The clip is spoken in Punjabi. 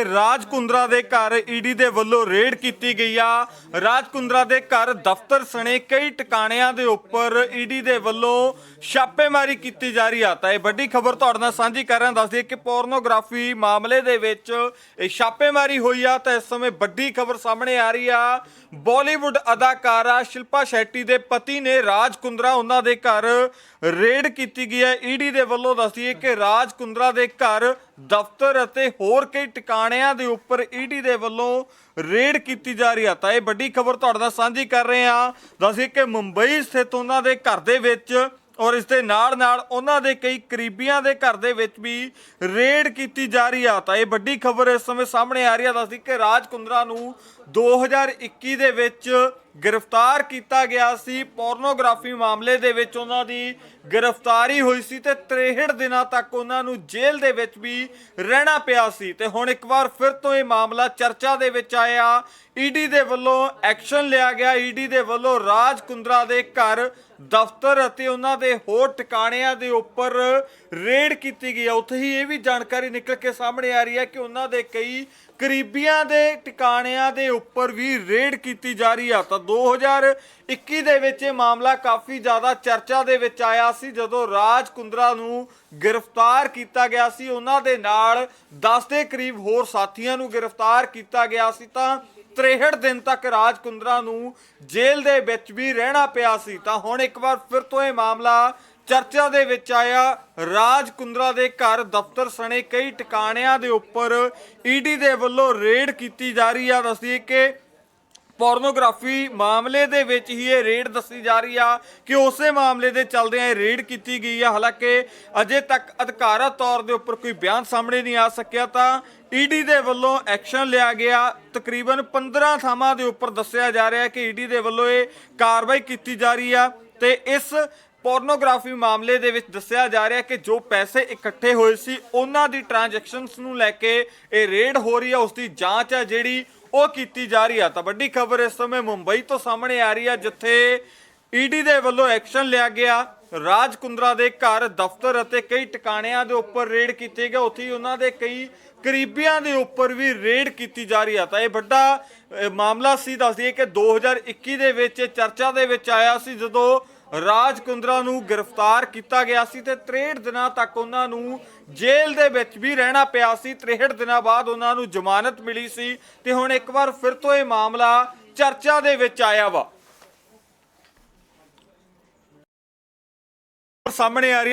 ਕਿ ਰਾਜ ਕੁੰਦਰਾ ਦੇ ਘਰ ਈਡੀ ਦੇ ਵੱਲੋਂ ਰੇਡ ਕੀਤੀ ਗਈ ਆ। ਰਾਜ ਕੁੰਦਰਾ ਦੇ ਘਰ ਦਫ਼ਤਰ ਸਣੇ ਕਈ ਟਿਕਾਣਿਆਂ ਦੇ ਉੱਪਰ ਈਡੀ ਦੇ ਵੱਲੋਂ ਛਾਪੇਮਾਰੀ ਕੀਤੀ ਜਾ ਰਹੀ ਆ। ਤਾਂ ਇਹ ਵੱਡੀ ਖਬਰ ਤੁਹਾਡੇ ਨਾਲ ਸਾਂਝੀ ਕਰ ਰਿਹਾ ਦੱਸ ਦਈਏ ਕਿ ਪੋਰਨੋਗ੍ਰਾਫੀ ਮਾਮਲੇ ਦੇ ਵਿੱਚ ਇਹ ਛਾਪੇਮਾਰੀ ਹੋਈ ਆ, ਤਾਂ ਇਸ ਸਮੇਂ ਵੱਡੀ ਖਬਰ ਸਾਹਮਣੇ ਆ ਰਹੀ ਆ। ਬਾਲੀਵੁੱਡ ਅਦਾਕਾਰਾ ਸ਼ਿਲਪਾ ਸ਼ੈੱਟੀ ਦੇ ਪਤੀ ਨੇ ਰਾਜ ਕੁੰਦਰਾ ਉਹਨਾਂ ਦੇ ਘਰ ਰੇਡ ਕੀਤੀ ਗਈ ਹੈ। ਈਡੀ ਦੇ ਵੱਲੋਂ ਦੱਸਦੀ ਹੈ ਕਿ ਰਾਜ ਕੁੰਦਰਾ ਦੇ ਘਰ ਦਫ਼ਤਰ ਅਤੇ ਹੋਰ ਕਈ ਟਿਕਾਣਿਆਂ ਦੇ ਉੱਪਰ ਈਡੀ ਦੇ ਵੱਲੋਂ ਰੇਡ ਕੀਤੀ ਜਾ ਰਹੀ ਹੈ ਤਾਂ ਇਹ ਵੱਡੀ ਖਬਰ ਤੁਹਾਡੇ ਨਾਲ ਸਾਂਝੀ ਕਰ ਰਹੇ ਹਾਂ। ਦੱਸੀਏ ਕਿ ਮੁੰਬਈ ਸਥਿਤ ਉਹਨਾਂ ਦੇ ਘਰ ਦੇ ਵਿੱਚ ਔਰ ਇਸ ਦੇ ਨਾਲ ਨਾਲ ਉਹਨਾਂ ਦੇ ਕਈ ਕਰੀਬੀਆਂ ਦੇ ਘਰ ਦੇ ਵਿੱਚ ਵੀ ਰੇਡ ਕੀਤੀ ਜਾ ਰਹੀ ਆ। ਤਾਂ ਇਹ ਵੱਡੀ ਖਬਰ ਇਸ ਸਮੇਂ ਸਾਹਮਣੇ ਆ ਰਹੀ ਆ। ਦੱਸਦੀ ਕਿ ਰਾਜ ਕੁੰਦਰਾ ਨੂੰ 2021 ਦੇ ਵਿੱਚ ਗ੍ਰਿਫਤਾਰ ਕੀਤਾ ਗਿਆ ਸੀ। ਪੋਰਨੋਗ੍ਰਾਫੀ ਮਾਮਲੇ ਦੇ ਵਿੱਚ ਉਹਨਾਂ ਦੀ ਗ੍ਰਿਫਤਾਰੀ ਹੋਈ ਸੀ ਤੇ 63 ਦਿਨਾਂ ਤੱਕ ਉਹਨਾਂ ਨੂੰ ਜੇਲ੍ਹ ਦੇ ਵਿੱਚ ਵੀ ਰਹਿਣਾ ਪਿਆ ਸੀ। ਤੇ ਹੁਣ ਇੱਕ ਵਾਰ ਫਿਰ ਤੋਂ ਇਹ ਮਾਮਲਾ ਚਰਚਾ ਦੇ ਵਿੱਚ ਆਇਆ। ਈਡੀ ਦੇ ਵੱਲੋਂ ਐਕਸ਼ਨ ਲਿਆ ਗਿਆ। ਈਡੀ ਦੇ ਵੱਲੋਂ ਰਾਜ ਕੁੰਦਰਾ ਦੇ ਘਰ ਦਫ਼ਤਰ ਅਤੇ ਉਹਨਾਂ ਦੇ ਹੋਰ ਟਿਕਾਣਿਆਂ ਦੇ ਉੱਪਰ ਰੇਡ ਕੀਤੀ ਗਈ ਹੈ। ਉੱਥੇ ਹੀ ਇਹ ਵੀ ਜਾਣਕਾਰੀ ਨਿਕਲ ਕੇ ਸਾਹਮਣੇ ਆ ਰਹੀ ਹੈ ਕਿ ਉਹਨਾਂ ਦੇ ਕਈ ਕਰੀਬੀਆਂ ਦੇ ਟਿਕਾਣਿਆਂ ਦੇ ਉੱਪਰ ਵੀ ਰੇਡ ਕੀਤੀ ਜਾ ਰਹੀ ਆ। ਤਾਂ 2021 ਦੇ ਵਿੱਚ ਇਹ ਮਾਮਲਾ ਕਾਫੀ ਜ਼ਿਆਦਾ ਚਰਚਾ ਦੇ ਵਿੱਚ ਆਇਆ ਸੀ, ਜਦੋਂ ਰਾਜ ਕੁੰਦਰਾ ਨੂੰ ਗ੍ਰਿਫਤਾਰ ਕੀਤਾ ਗਿਆ ਸੀ। ਉਹਨਾਂ ਦੇ ਨਾਲ 10 ਦੇ ਕਰੀਬ ਹੋਰ ਸਾਥੀਆਂ ਨੂੰ ਗ੍ਰਿਫਤਾਰ ਕੀਤਾ ਗਿਆ ਸੀ। ਤਾਂ 63 ਦਿਨ ਤੱਕ ਰਾਜ ਕੁੰਦਰਾ ਨੂੰ ਜੇਲ੍ਹ ਦੇ ਵਿੱਚ ਵੀ ਰਹਿਣਾ ਪਿਆ ਸੀ। ਤਾਂ ਹੁਣ ਇੱਕ ਵਾਰ ਫਿਰ ਤੋਂ ਇਹ ਮਾਮਲਾ ਚਰਚਾ ਦੇ ਵਿੱਚ ਆਇਆ, ਰਾਜ ਕੁੰਦਰਾ ਦੇ ਘਰ ਦਫ਼ਤਰ ਸਣੇ ਕਈ ਟਿਕਾਣਿਆਂ ਦੇ ਉੱਪਰ ਈਡੀ ਦੇ ਵੱਲੋਂ ਰੇਡ ਕੀਤੀ ਜਾ ਰਹੀ ਆ। ਦੱਸਦੀ ਕਿ ਪੋਰਨੋਗ੍ਰਾਫੀ ਮਾਮਲੇ ਦੇ ਵਿੱਚ ਹੀ ਇਹ ਰੇਡ ਦੱਸੀ ਜਾ ਰਹੀ ਆ ਕਿ ਉਸੇ ਮਾਮਲੇ ਦੇ ਚੱਲਦਿਆਂ ਇਹ ਰੇਡ ਕੀਤੀ ਗਈ ਆ। ਹਾਲਾਂਕਿ ਅਜੇ ਤੱਕ ਅਧਿਕਾਰਤ ਤੌਰ ਦੇ ਉੱਪਰ ਕੋਈ ਬਿਆਨ ਸਾਹਮਣੇ ਨਹੀਂ ਆ ਸਕਿਆ ਤਾਂ ਈਡੀ ਦੇ ਵੱਲੋਂ ਐਕਸ਼ਨ ਲਿਆ ਗਿਆ। ਤਕਰੀਬਨ 15 ਥਾਵਾਂ ਦੇ ਉੱਪਰ ਦੱਸਿਆ ਜਾ ਰਿਹਾ ਹੈ ਕਿ ਈਡੀ ਦੇ ਵੱਲੋਂ ਇਹ ਕਾਰਵਾਈ ਕੀਤੀ ਜਾ ਰਹੀ ਆ ਤੇ ਇਸ ਪੋਰਨੋਗ੍ਰਾਫੀ ਮਾਮਲੇ ਦੇ ਵਿੱਚ ਦੱਸਿਆ ਜਾ ਰਿਹਾ ਕਿ ਜੋ ਪੈਸੇ ਇਕੱਠੇ ਹੋਏ ਸੀ, ਉਹਨਾਂ ਦੀ ਟ੍ਰਾਂਜੈਕਸ਼ਨਸ ਨੂੰ ਲੈ ਕੇ ਇਹ ਰੇਡ ਹੋ ਰਹੀ ਹੈ ਉਸ ਦੀ ਜਾਂਚ ਹੈ ਜਿਹੜੀ ਉਹ ਕੀਤੀ ਜਾ ਰਹੀ ਆ। ਤਾਂ ਵੱਡੀ ਖਬਰ ਇਸ ਸਮੇਂ ਮੁੰਬਈ ਤੋਂ ਸਾਹਮਣੇ ਆ ਰਹੀ ਹੈ ਜਿੱਥੇ ਈਡੀ ਦੇ ਵੱਲੋਂ ਐਕਸ਼ਨ ਲਿਆ ਗਿਆ। ਰਾਜ ਕੁੰਦਰਾ ਦੇ ਘਰ, ਦਫ਼ਤਰ ਅਤੇ ਕਈ ਟਿਕਾਣਿਆਂ ਦੇ ਉੱਪਰ ਰੇਡ ਕੀਤੀ ਗਈ ਉੱਥੇ ਹੀ ਉਹਨਾਂ ਦੇ ਕਈ ਕਰੀਬੀਆਂ ਦੇ ਉੱਪਰ ਵੀ ਰੇਡ ਕੀਤੀ ਜਾ ਰਹੀ ਹੈ ਤਾਂ ਇਹ ਵੱਡਾ ਮਾਮਲਾ ਸੀ, ਦੱਸ ਦਈਏ ਕਿ 2021 ਦੇ ਵਿੱਚ, ਇਹ ਚਰਚਾ ਦੇ ਵਿੱਚ ਆਇਆ ਸੀ, ਜਦੋਂ ਰਾਜ ਕੁੰਦਰਾ ਨੂੰ ਗ੍ਰਿਫਤਾਰ ਕੀਤਾ ਗਿਆ ਸੀ ਤੇ 63 ਦਿਨਾਂ ਤੱਕ ਉਹਨਾਂ ਨੂੰ ਜੇਲ੍ਹ ਦੇ ਵਿੱਚ ਵੀ ਰਹਿਣਾ ਪਿਆ ਸੀ। 63 ਦਿਨਾਂ ਬਾਅਦ ਉਹਨਾਂ ਨੂੰ ਜ਼ਮਾਨਤ ਮਿਲੀ ਸੀ ਤੇ ਹੁਣ ਇੱਕ ਵਾਰ ਫਿਰ ਤੋਂ ਇਹ ਮਾਮਲਾ ਚਰਚਾ ਦੇ ਵਿੱਚ ਆਇਆ ਵਾ। ਸਾਹਮਣੇ ਆ ਰਹੀ